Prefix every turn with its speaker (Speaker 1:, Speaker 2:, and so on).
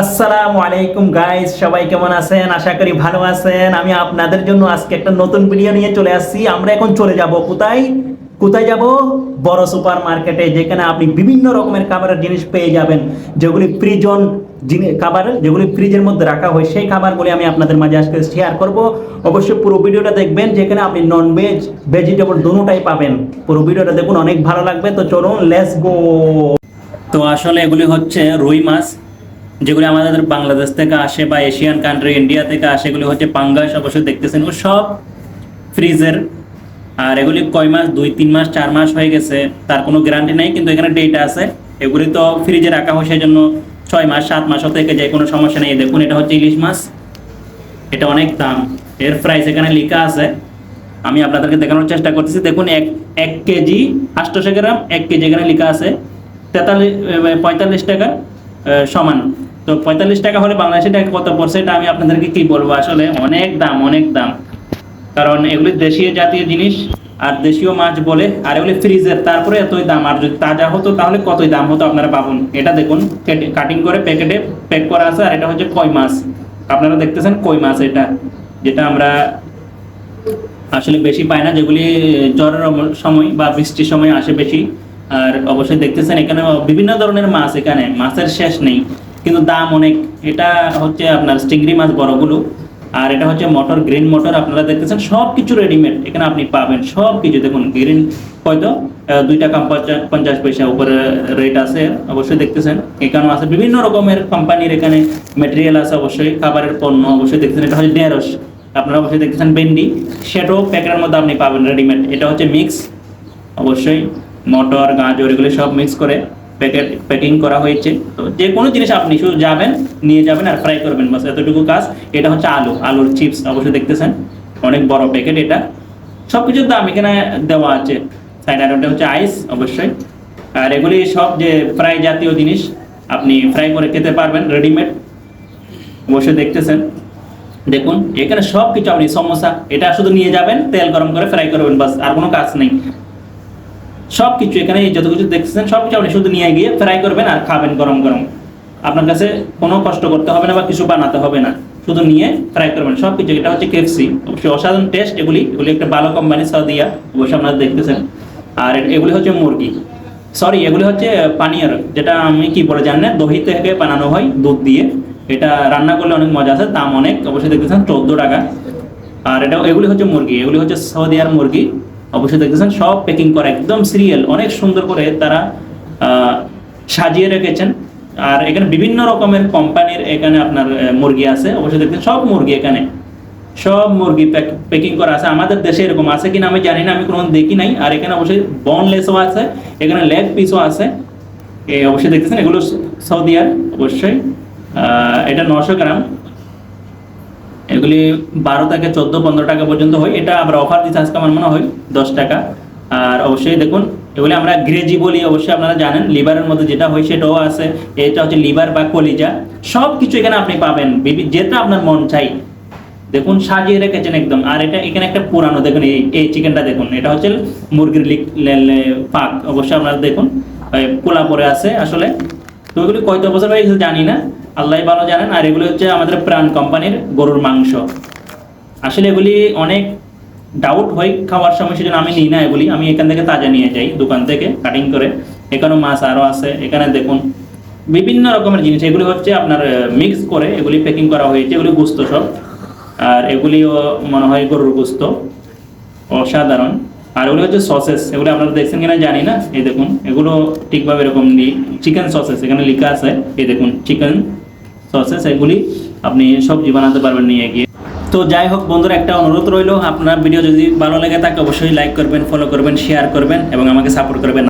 Speaker 1: আসসালামু আলাইকুম গাইস সবাই কেমন আছেন? আশা করি ভালো আছেন। আমি আপনাদের জন্য আজকে একটা নতুন ভিডিও নিয়ে চলে আসছি। আমরা এখন চলে যাব কোথায়? কোথায় যাব? বড় সুপার মার্কেটে যেখানে আপনি বিভিন্ন রকমের খাবারের জিনিস পেয়ে যাবেন। যেগুলি ফ্রিজন খাবার, যেগুলি ফ্রিজের মধ্যে রাখা হয়, সেই খাবারগুলি আমি আপনাদের মাঝে আজকে শেয়ার করব। অবশ্যই পুরো ভিডিওটা দেখবেন, যেখানে আপনি নন ভেজ ভেজিটেবল দুটোটাই পাবেন। পুরো ভিডিওটা দেখুন, অনেক ভালো লাগবে। তো চলুন লেটস গো তো আসলে এগুলি হচ্ছে রুই মাছ। যেগুলি আমাদের বাংলাদেশ থেকে আসে বা এশিয়ান কান্ট্রি ইন্ডিয়া থেকে আসে, এগুলি হচ্ছে পাঙ্গাস অবশ্যই দেখতেছেন। ও সব ফ্রিজের আর এগুলি কয় মাস? দুই, তিন মাস, চার মাস হয়ে গেছে। তার কোনো গ্যারান্টি নেই, কিন্তু এখানে ডেট আছে। এগুলি তো ফ্রিজে রাখা হয় সেই জন্য ছয় মাস, সাত মাসও থেকে যায়, কোনো সমস্যা নেই। দেখুন, এটা হচ্ছে ইলিশ মাছ। এটা অনেক দাম। এর প্রাইস এখানে লেখা আছে। আমি আপনাদেরকে দেখানোর চেষ্টা করতেছি। দেখুন, এক এক কেজি আটশোশো গ্রাম, এক কেজি এখানে লেখা আছে। তেতাল্লিশ পঁয়তাল্লিশ টাকা সমান। তো পঁয়তাল্লিশ টাকা হলে বাংলাদেশি টাকা কত পড়ছে এটা আমি আপনাদেরকে কি বলব? আসলে অনেক দাম অনেক দাম। কারণ এগুলি দেশীয় জাতীয় জিনিস, আর দেশীয় মাছ বলে, আর এগুলি ফ্রিজের তারপরে এতই দাম। আর যদি তাজা হতো তাহলে কতই দাম হতো আপনারা পাবেন এটা দেখুন, কাটিং করে প্যাকেটে প্যাক করা আছে, আর এটা হচ্ছে কই মাছ। আপনারা দেখতেছেন কই মাছ এটা, যেটা আমরা আসলে বেশি পাই না, যেগুলি জ্বরের সময় বা বৃষ্টির সময় আসে বেশি। আর অবশ্যই দেখতেছেন এখানে বিভিন্ন ধরনের মাছ এখানে, মাছের শেষ নেই। কিন্তু দাম অনেক। এটা হচ্ছে আপনার স্টিংরি মাছ বড়গুলো, আর এটা হচ্ছে মটর, গ্রিন মটর, আপনারা দেখতেছেন সব কিছু রেডিমেড এখানে আপনি পাবেন সব কিছু দেখুন গ্রিন হয়তো দুই টাকা পঞ্চাশ পয়সা উপরে রেট আছে, অবশ্যই দেখতেছেন। এখানেও আছে বিভিন্ন রকমের কোম্পানির এখানে মেটেরিয়াল আছে অবশ্যই, খাবারের পণ্য অবশ্যই দেখতেছেন। এটা হচ্ছে ঢেঁড়স, আপনারা অবশ্যই দেখতেছেন ভেন্ডি, সেটাও প্যাকেটের মধ্যে আপনি পাবেন রেডিমেড এটা হচ্ছে মিক্স অবশ্যই মটর, গাজর, এগুলো সব মিক্স করে। প্যাকেট প্যাকিং করা হয়েছে। তো যে কোনো জিনিস আপনি শুধু যাবেন, নিয়ে যাবেন আর ফ্রাই করবেন, বাস এতটুকু কাজ। এটা হচ্ছে আলু, আলুর চিপস অবশ্যই দেখতেছেন। অনেক বড় প্যাকেট এটা। সব কিছুর দাম এখানে দেওয়া আছে। সাইড ওটা হচ্ছে আইস অবশ্যই। আর এগুলি সব যে ফ্রাই জাতীয় জিনিস, আপনি ফ্রাই করে খেতে পারবেন রেডিমেড অবশ্যই দেখতেছেন। দেখুন, এখানে সব কিছু আপনি সমোসা, এটা শুধু নিয়ে যাবেন, তেল গরম করে ফ্রাই করবেন, বাস আর কোনো কাজ নেই। সব কিছু এখানে যত কিছু দেখতেছেন সব কিছু আপনি শুধু নিয়ে গিয়ে ফ্রাই করবেন আর খাবেন গরম গরম। আপনার কাছে কোনো কষ্ট করতে হবে না বা কিছু বানাতে হবে না। শুধু নিয়ে ফ্রাই করবেন। সব কিছু এটা হচ্ছে কেএফসি অবশ্যই অসাধারণ টেস্ট এগুলি। এগুলি একটা ভালো কোম্পানি সাউদিয়া অবশ্যই আপনারা দেখতেছেন। আর এগুলি হচ্ছে মুরগি। সরি এগুলি হচ্ছে পানীয় যেটা আমি কি বলে জানি না, দহি থেকে বানানো হয় দুধ দিয়ে। এটা রান্না করলে অনেক মজা আছে, দাম অনেক। অবশ্যই দেখতেছেন, চোদ্দ টাকা। আর এটা, এগুলি হচ্ছে মুরগি। এগুলি হচ্ছে সৌদিয়ার মুরগি। অবশ্যই দেখতেছেন, সব প্যাকিং করা একদম সিরিয়াল অনেক সুন্দর করে তারা সাজিয়ে রেখেছেন। আর এখানে বিভিন্ন রকমের কোম্পানির এখানে আপনার মুরগি আছে, অবশ্যই দেখতেন সব মুরগি এখানে। সব মুরগি প্যাকিং করা আছে। আমাদের দেশে এরকম আছে কিনা আমি জানি না, আমি কোনো দেখি নাই। আর এখানে অবশ্যই বনলেসও আছে, এখানে লেগ পিসও আছে। অবশ্যই দেখতেছেন, এগুলো সৌদি আর অবশ্যই। এটা নশো গ্রাম। এগুলি বারো থেকে চোদ্দ, পনেরো টাকা পর্যন্ত হয়। এটা আমরা অফার দিচ্ছি আজকে আমার মনে হয় দশ টাকা। আর অবশ্যই দেখুন, এগুলি আমরা গ্রেজি বলি, অবশ্যই আপনারা জানেন, লিভারের মধ্যে যেটা হয় সেটাও আছে। এটা হচ্ছে লিভার বা কলিজা। সব কিছু এখানে আপনি পাবেন। যেটা আপনার মন চাই। দেখুন, সাজিয়ে রেখেছেন একদম। আর এটা এখানে একটা পুরানো, দেখুন, এই এই চিকেনটা দেখুন। এটা হচ্ছে মুরগির লিক পাক। অবশ্যই আপনারা দেখুন কোলা পরে আছে আসলে। তো এগুলি কয়ত বছর হয়ে গেছে জানি না। আল্লাহ ভালো জানেন। আর এগুলি হচ্ছে আমাদের প্রাণ কোম্পানির গরুর মাংস। আসলে এগুলি অনেক ডাউট হয় খাওয়ার সময়, সেজন্য আমি নিই না এগুলি। আমি এখান থেকে তাজা নিয়ে যাই দোকান থেকে কাটিং করে। এখানেও মাছ আরও আছে। এখানে দেখুন বিভিন্ন রকমের জিনিস। এগুলি হচ্ছে আপনার মিক্স করে এগুলি প্যাকিং করা হয়েছে। এগুলি গুস্ত সব। আর এগুলিও মনে হয় গরুর গুস্ত। অসাধারণ। আর ওগুলো হচ্ছে সসেস এগুলো আপনারা দেখছেন কিনা জানি না। এই দেখুন, এগুলো ঠিকভাবে এরকম চিকেন সসেস এখানে লেখা আছে। এই দেখুন চিকেন সসেস এগুলি আপনি সবজি বানাতে পারবেন নিয়ে গিয়ে। তো যাই হোক বন্ধুরা, একটা অনুরোধ রইল। আপনার ভিডিও যদি ভালো লাগে তাকে অবশ্যই লাইক করবেন ফলো করবেন শেয়ার করবেন এবং আমাকে সাপোর্ট করবেন।